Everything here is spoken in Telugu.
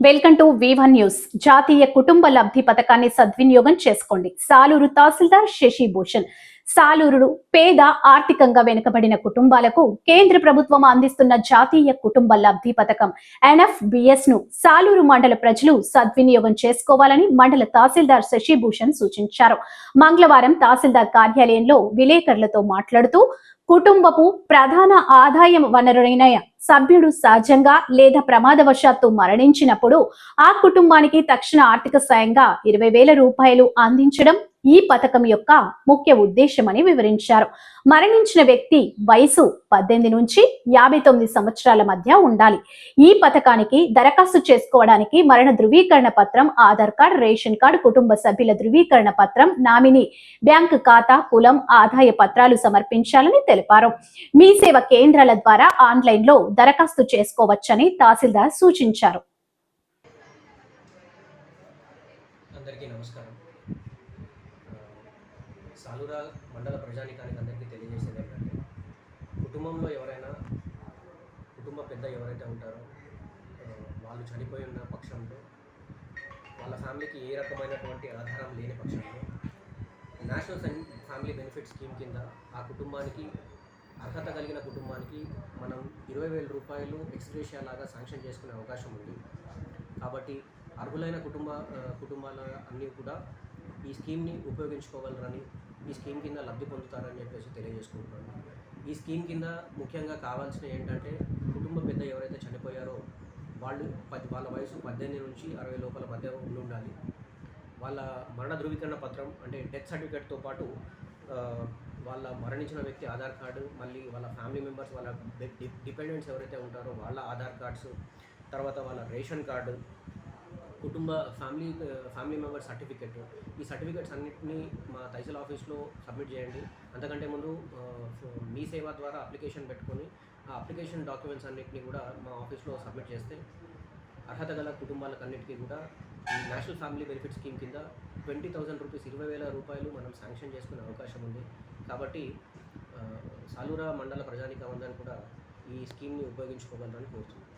వెల్కమ్ టు వన్ న్యూస్ జాతీయ కుటుంబ లబ్ధి పథకాన్ని సద్వినియోగం చేసుకోండి. సాలూరు తహసీల్దార్ శశి భూషణ్ సాలూరు పేద ఆర్థికంగా వెనుకబడిన కుటుంబాలకు కేంద్ర ప్రభుత్వం అందిస్తున్న జాతీయ కుటుంబ లబ్ధి పథకం ఎన్ఎఫ్బిఎస్ను సాలూరు మండల ప్రజలు సద్వినియోగం చేసుకోవాలని మండల తహసీల్దార్ శశిభూషణ్ సూచించారు. మంగళవారం తహసీల్దార్ కార్యాలయంలో విలేకరులతో మాట్లాడుతూ కుటుంబపు ప్రధాన ఆదాయం వనరులైన సభ్యుడు సహజంగా లేదా ప్రమాదవశాత్తు మరణించినప్పుడు ఆ కుటుంబానికి తక్షణ ఆర్థిక సాయంగా ఇరవై వేల రూపాయలు అందించడం ఈ పథకం యొక్క ముఖ్య ఉద్దేశమని వివరించారు. మరణించిన వ్యక్తి వయసు పద్దెనిమిది నుంచి యాభై తొమ్మిది సంవత్సరాల మధ్య ఉండాలి. ఈ పథకానికి దరఖాస్తు చేసుకోవడానికి మరణ ధృవీకరణ పత్రం ఆధార్ కార్డ్ రేషన్ కార్డు కుటుంబ సభ్యుల ధృవీకరణ పత్రం నామినీ బ్యాంకు ఖాతా కులం ఆదాయ పత్రాలు సమర్పించాలని తెలిపారు. మీ సేవ కేంద్రాల ద్వారా ఆన్లైన్లో దరఖాస్తు చేసుకోవచ్చని తహసీల్దార్ సూచించారు అందరికీ నమస్కారం ఆ, సాలూరా మండల ప్రజానికానికి అందరికీ తెలియజేసేది ఏంటంటే కుటుంబంలో ఎవరైనా కుటుంబ పెద్ద ఎవరైతే ఉంటారో వాళ్ళు చనిపోయి ఉన్న పక్షంలో వాళ్ళ ఫ్యామిలీకి ఏ రకమైనటువంటి ఆధారం లేని పక్షంలో నేషనల్ ఫ్యామిలీ బెనిఫిట్ స్కీమ్ కింద ఆ కుటుంబానికి అర్హత కలిగిన కుటుంబానికి మనం ఇరవై వేల రూపాయలు ఎక్స్గ్రేషియా లాగా శాంక్షన్ చేసుకునే అవకాశం ఉంది. కాబట్టి అర్హులైన కుటుంబ కుటుంబాల అన్నీ కూడా ఈ స్కీమ్ని ఉపయోగించుకోగలరని ఈ స్కీమ్ కింద లబ్ధి పొందుతారని చెప్పేసి తెలియజేసుకుంటున్నాను. ఈ స్కీమ్ కింద ముఖ్యంగా కావాల్సిన ఏంటంటే కుటుంబ పెద్ద ఎవరైతే చనిపోయారో వాళ్ళు పది వాళ్ళ వయసు పద్దెనిమిది నుంచి అరవై లోపల మధ్య ఉండి ఉండాలి వాళ్ళ మరణ ధృవీకరణ పత్రం అంటే డెత్ సర్టిఫికేట్తో పాటు వాళ్ళ మరణించిన వ్యక్తి ఆధార్ కార్డు మళ్ళీ వాళ్ళ ఫ్యామిలీ మెంబర్స్ వాళ్ళ డిపెండెంట్స్ ఎవరైతే ఉంటారో వాళ్ళ ఆధార్ కార్డ్స్ తర్వాత వాళ్ళ రేషన్ కార్డు కుటుంబ ఫ్యామిలీ ఫ్యామిలీ మెంబర్ సర్టిఫికెట్. ఈ సర్టిఫికెట్స్ అన్నింటినీ మా తహసీల్ ఆఫీస్లో సబ్మిట్ చేయండి. అంతకంటే ముందు మీ సేవ ద్వారా అప్లికేషన్ పెట్టుకొని ఆ అప్లికేషన్ డాక్యుమెంట్స్ అన్నింటినీ కూడా మా ఆఫీస్లో సబ్మిట్ చేస్తే అర్హత గల కుటుంబాలకు అన్నిటికీ కూడా ఈ నేషనల్ ఫ్యామిలీ బెనిఫిట్ స్కీమ్ కింద ట్వంటీ థౌసండ్ రూపీస్ ఇరవై వేల రూపాయలు మనం శాంక్షన్ చేసుకునే అవకాశం ఉంది. కాబట్టి సాలూరా మండల ప్రజానిక ఉందని కూడా ఈ స్కీమ్ని ఉపయోగించుకోగలరని కోరుతున్నాను